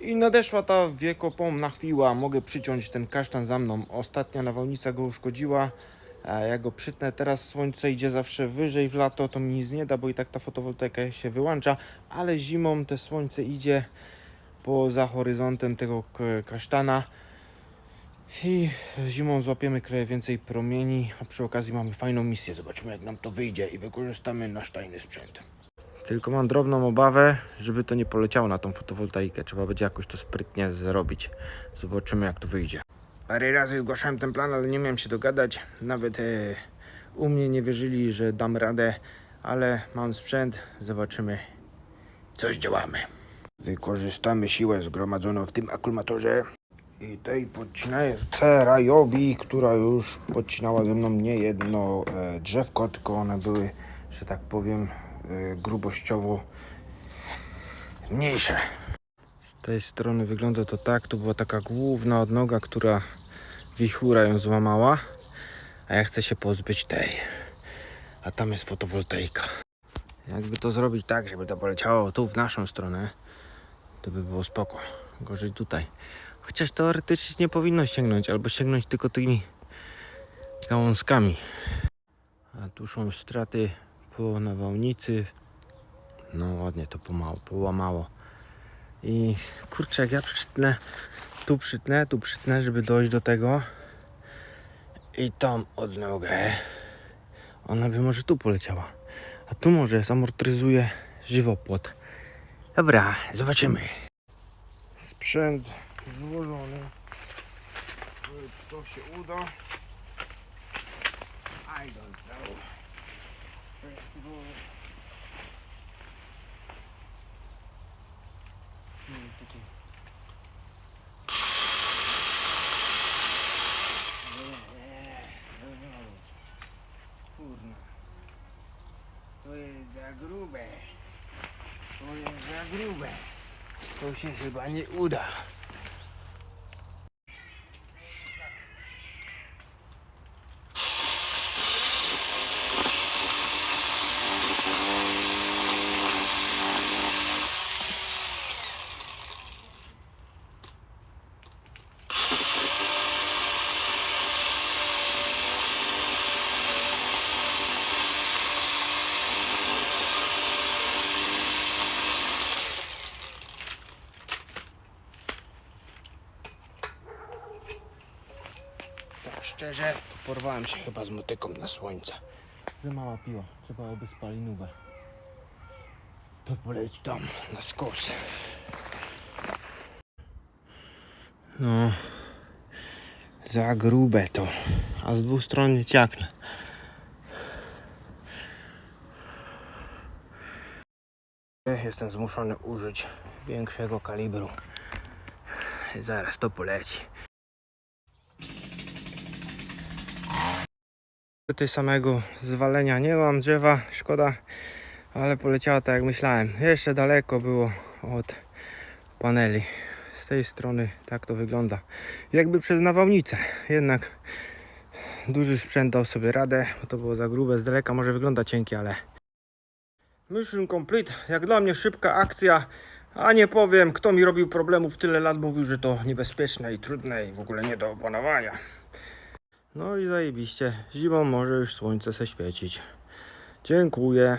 I nadeszła ta wiekopomna chwila. Mogę przyciąć ten kasztan za mną. Ostatnia nawałnica go uszkodziła. A ja go przytnę. Teraz słońce idzie zawsze wyżej w lato. To mi nic nie da, bo i tak ta fotowoltaika się wyłącza. Ale zimą te słońce idzie poza horyzontem tego kasztana. I zimą złapiemy trochę więcej promieni, a przy okazji mamy fajną misję. Zobaczymy jak nam to wyjdzie i wykorzystamy nasz tajny sprzęt. Tylko mam drobną obawę, żeby to nie poleciało na tą fotowoltaikę. Trzeba będzie jakoś to sprytnie zrobić. Zobaczymy jak to wyjdzie. Parę razy zgłaszałem ten plan, ale nie miałem się dogadać. Nawet e, u mnie nie wierzyli, że dam radę, ale mam sprzęt. Zobaczymy. Coś działamy. Wykorzystamy siłę zgromadzoną w tym akumulatorze. I tej podcinajce rajowi, która już podcinała ze mną nie jedno e, drzewko, tylko one były, że tak powiem, grubościowo mniejsze. Z tej strony wygląda to tak, tu była taka główna odnoga, która wichura ją złamała, a ja chcę się pozbyć tej. A tam jest fotowoltaika. Jakby to zrobić tak, żeby to poleciało tu w naszą stronę, to by było spoko. Gorzej tutaj. Chociaż teoretycznie nie powinno sięgnąć, albo sięgnąć tylko tymi gałązkami. A tu są straty po nawałnicy. No ładnie to pomału, połamało. I kurczę, jak ja przytnę, tu przytnę, tu przytnę, żeby dojść do tego. I tam odnogę. Ona by może tu poleciała. A tu może zamortyzuje żywopłot. Dobra, zobaczymy. Sprzęt złożony. To się uda? Festival. Hmm, tutaj. Kurna. To jest za grube. To jest za grube. To się chyba nie uda. Szczerze, porwałem się chyba z motyką na słońce. Że mała piła, trzeba by spalinówę. To poleć tam na skos. No, za grube to, a z dwóch stron nie ciaknę. Jestem zmuszony użyć większego kalibru. Zaraz to poleci. Tutaj samego zwalenia nie mam drzewa, szkoda, ale poleciała tak jak myślałem. Jeszcze daleko było od paneli. Z tej strony tak to wygląda. Jakby przez nawałnicę. Jednak duży sprzęt dał sobie radę, bo to było za grube. Z daleka może wygląda cienkie, ale... Mission complete. Jak dla mnie szybka akcja. A nie powiem, kto mi robił problemów tyle lat, mówił, że to niebezpieczne i trudne i w ogóle nie do opanowania. No i zajebiście. Zimą może już słońce se świecić. Dziękuję.